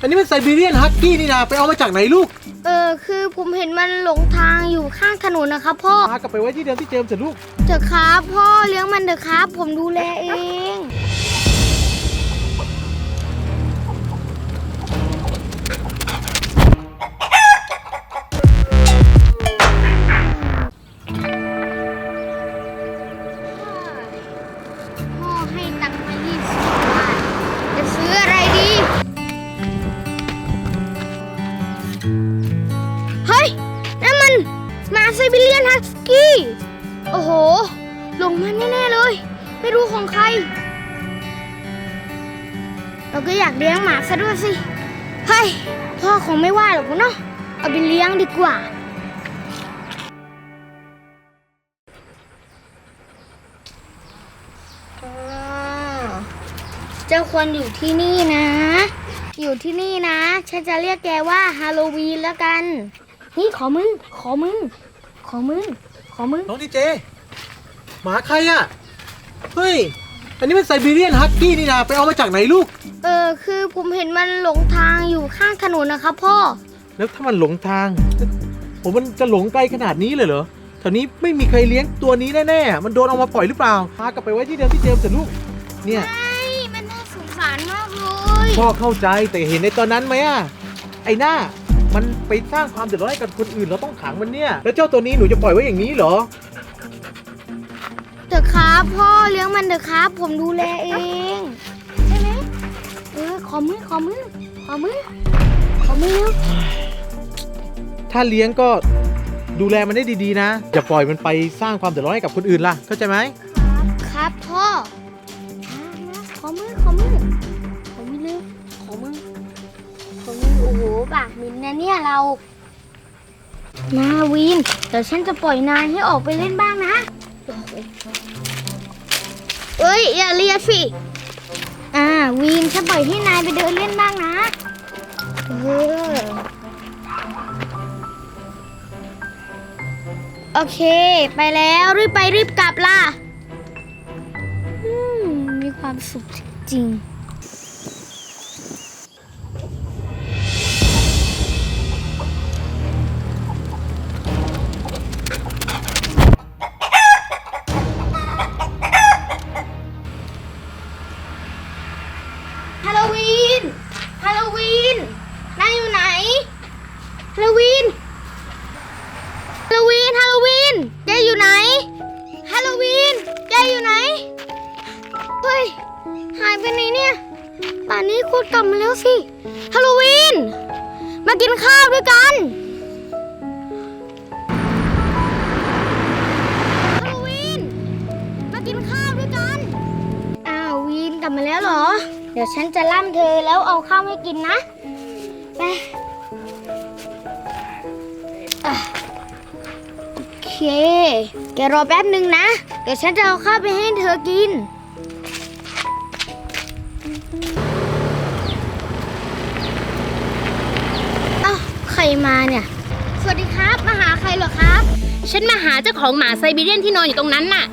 อันนี้มันไซบีเรียนฮัสกี้นี่นะไปเอามาจากไหนลูกเออคือผมเห็นมันหลงทางอยู่ข้างถนนนะครับพ่อพากลับไปไว้ที่เดิมที่เจิมเถอะลูก เถอะครับพ่อเลี้ยงมันเถอะครับ ผมดูแลเอง เฮ้ยนั่นมันหมาไซบีเรียนฮัสกี้ โอ้โห หลงมันแน่ๆเลย ไม่รู้ของใคร เราก็อยากเลี้ยงหมาซะด้วยสิ เฮ้ย พ่อคงไม่ว่าหรอกเนาะ เอาไปเลี้ยงดีกว่าอ่าเจ้าควรอยู่ที่นี่นะ อยู่ที่นี่นะ ฉันจะเรียกแกว่าฮาโลวีนแล้วกัน นี่ขอมึง ขอมึง ขอมึง ขอมึง น้องดีเจ หมาใครอะเฮ้ย อันนี้มันไซบีเรียนฮัสกี้นี่นะไปเอามาจากไหนลูก เออ คือผมเห็นมันหลงทางอยู่ข้างถนนนะครับพ่อ แล้วถ้ามันหลงทาง ผมมันจะหลงไกลขนาดนี้เลยเหรอแถวนี้ไม่มีใครเลี้ยงตัวนี้แน่ๆ มันโดนเอามาปล่อยหรือเปล่าพากลับไปไว้ที่เดิมที่เจิมเถอะลูก เนี่ย พ่อเข้าใจแต่เห็นในตอนนั้นไหมอะไอ้หน้า มันไปสร้างความเดือดร้อนให้กับคนอื่นเราต้องขังมันเนี่ย แล้วเจ้าตัวนี้หนูจะปล่อยไว้อย่างนี้เหรอ เถอะครับ พ่อเลี้ยงมันเถอะครับ ผมดูแลเอง ใช่ไหมเออขอมือขอมือขอมือขอมือเร็วถ้าเลี้ยงก็ดูแลมันได้ดีๆนะ อย่าปล่อยมันไปสร้างความเดือดร้อนให้กับคนอื่นล่ะเข้าใจไหม ครับพ่อมามาขอมือขอมือขอมือ อมือโอ้โหปากมินนะเนี่ยเรา นาวินเดี๋ยวฉันจะปล่อยนายให้ออกไปเล่นบ้างนะ เอ้ย อย่าเรียกสิ อ่า วินฉันปล่อยให้นายไปเดินเล่นบ้างนะ เออ โอเค ไปแล้วรีบไปรีบกลับล่ะ อืม มีความสุขจริงฮั ย หายไปไหนเนี่ยป่านนี้คุณกลับมาแล้วสิฮัลโลวีน มากินข้าวด้วยกันฮัลโลวีน มากินข้าวด้วยกัน อ้าววีนกลับมาแล้วเหรอ เดี๋ยวฉันจะล่ำเธอแล้วเอาข้าวให้กินนะ ไปอะโอเค แกรอแป๊บหนึ่งนะ เดี๋ยวฉันจะเอาข้าวไปให้เธอกิน อ้าใครมาเนี่ย สวัสดีครับ มาหาใครเหรอครับ ฉันมาหาเจ้าของหมาไซบีเรียนที่นอนอยู่ตรงนั้นน่ะ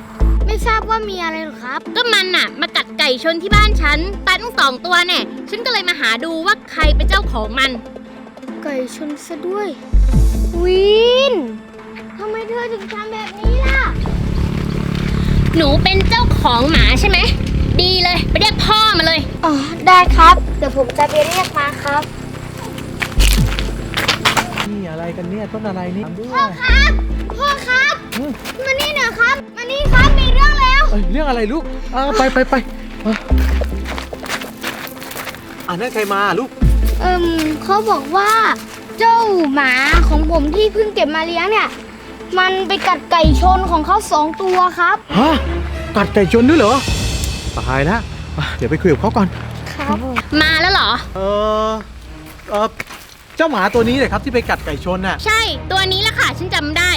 ไม่ทราบว่ามีอะไรเหรอครับ ก็มันน่ะ มากัดไก่ชนที่บ้านฉันตายทั้งสองตัวแน่ฉันก็เลยมาหาดูว่าใครเป็นเจ้าของมัน ไก่ชนซะด้วย วินทำไมเธอถึงทำแบบนี้ล่ะ หนูเป็นเจ้าของหมาใช่ไหม ดีเลย ไปเรียกพ่อมาเลย อ๋อ ได้ครับ เดี๋ยวผมจะไปเรียกมาครับ นี่อะไรกันเนี่ยต้นอะไรนี่ถามด้วยพ่อครับ พ่อครับ อืมมานี่หน่อยครับ มานี่ครับ มีเรื่องแล้ว เอ้ยเรื่องอะไรลูกอ่าไปไปไปอะอ่านั่นใครมาลูก เอิมเขาบอกว่าเจ้าหมาของผมที่เพิ่งเก็บมาเลี้ยงเนี่ย มันไปกัดไก่ชนของเขาสองตัวครับ ฮะกัดไก่ชนด้วยเหรอ ตายแล้วอะเดี๋ยวไปคุยกับเขาก่อน ครับ มาแล้วเหรอ เออเออเจ้าหมาตัวนี้เลยครับที่ไปกัดไก่ชนน่ะ ใช่ ตัวนี้แหละค่ะ ฉันจำได้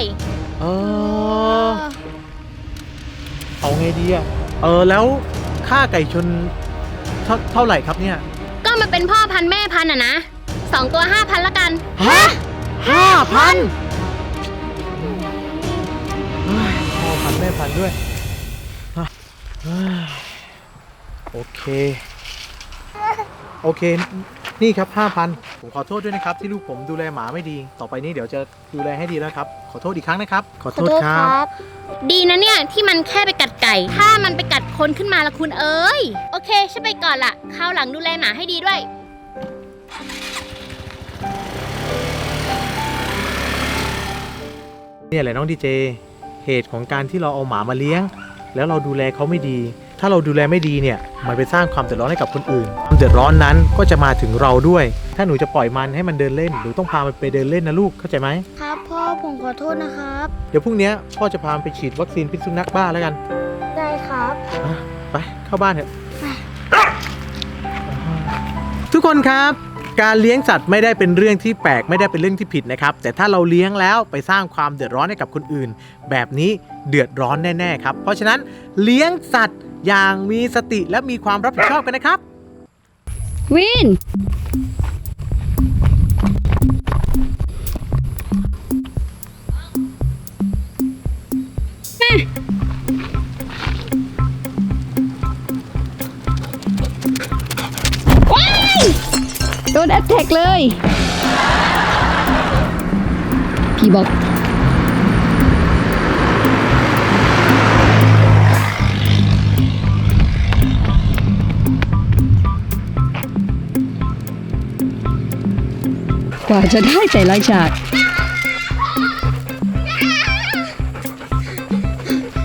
เออ เอาไงดีอะเออแล้วค่าไก่ชนเท่าเท่าไหร่ครับเนี่ยก็มาเป็นพ่อพันธุ์แม่พันธุ์อะนะสองตัวห้าพันละกันฮะห้าพันพ่อพันแม่พันด้วยฮะเฮ้ย โอเค โอเค นี่ครับห้าพันผมขอโทษด้วยนะครับ ที่ลูกผมดูแลหมาไม่ดี ต่อไปนี้เดี๋ยวจะดูแลให้ดีแล้วครับ ขอโทษอีกครั้งนะครับ ขอโทษครับ ดีนะเนี่ยที่มันแค่ไปกัดไก่ ถ้ามันไปกัดคนขึ้นมาละคุณเอ้ย โอเคฉันไปก่อนละคราวหลังดูแลหมาให้ดีด้วย เนี่ยแหละน้องดีเจ เหตุของการที่เราเอาหมามาเลี้ยง แล้วเราดูแลเขาไม่ดี ถ้าเราดูแลไม่ดีเนี่ย มันไปสร้างความเดือดร้อนให้กับคนอื่น ความเดือดร้อนนั้นก็จะมาถึงเราด้วย ถ้าหนูจะปล่อยมันให้มันเดินเล่น หนูต้องพามันไปเดินเล่นนะลูก เข้าใจไหม ครับพ่อผมขอโทษนะครับ เดี๋ยวพรุ่งนี้พ่อจะพามันไปฉีดวัคซีนพิษสุนัขบ้าแล้วกันได้ครับอะไปเข้าบ้านเถอะ ทุกคนครับ การเลี้ยงสัตว์ไม่ได้เป็นเรื่องที่แปลกไม่ได้เป็นเรื่องที่ผิดนะครับ แต่ถ้าเราเลี้ยงแล้วไปสร้างความเดือดร้อนให้กับคนอื่น แบบนี้เดือดร้อนแน่ๆครับ เพราะฉะนั้นเลี้ยงสัตว์อย่างมีสติและมีความรับผิดชอบกันนะครับ วินว้ เลย พี่บอกกว่าจะได้แต่ละฉาก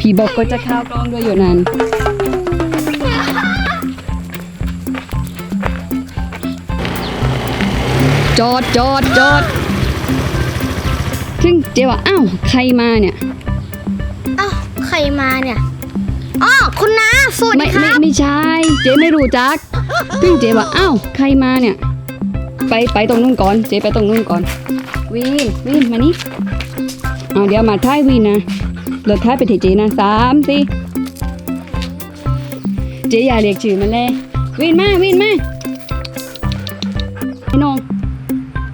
พี่บอกก็จะข้าวกล้องด้วยอยู่นั้น จอดจอดจอดซึ่งเจ๊ว่าอ้าวใครมาเนี่ย อ้าวใครมาเนี่ยอ๋อคุณน้าสวัสไม่ดีคไม่รับไม่ใช่เจ๊ไม่รู้จักซึ่งเจ๊ว่าอ้าวใครมาเนี่ย ไปไปตรงนู้นก่อน เจ๊ไปตรงนู้นก่อนวินวินมานี่เอาเดี๋ยวมาท้ายวินนะเลิกท้ายไปที่เจ๊นะสามสี่เจ๊อย่าเรียกชื่อมันเลยวินมาวินมา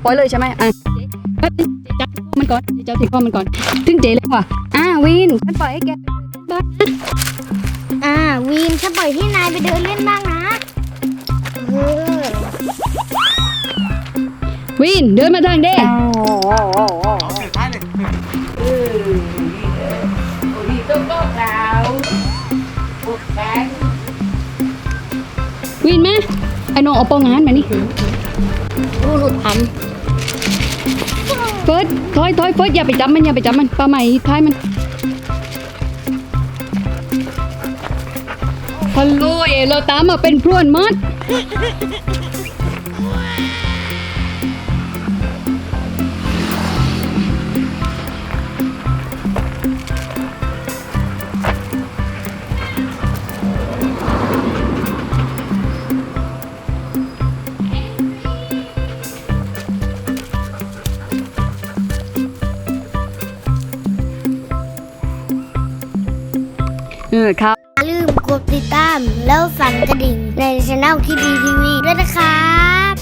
ปล่อยเลยใช่ไหมอะเจ๊จับมันก่อนเจ๊จับที่ข้อมันก่อนถึงเจ๊เลยว่ะอ่าวินฉันปล่อยให้แกบ้านอ่าวีนฉันปล่อยให้นายไปเดินเล่นบ้างนะเออวินเดินมาทางเด้วินไหมไอ้น้องเอาปองงานมานี่รู้หลุดพัน เฟิร์สถอยถอยเฟิร์สอย่าไปจับมันอย่าไปจับมันปลาใหม่ท้ายมันฮัลโหลเอเราตามมาเป็นพรวนมัด เออครับ อย่าลืมกดติดตามแล้วสั่นกระดิ่งในช่องคิดดีทีวีด้วยนะครับ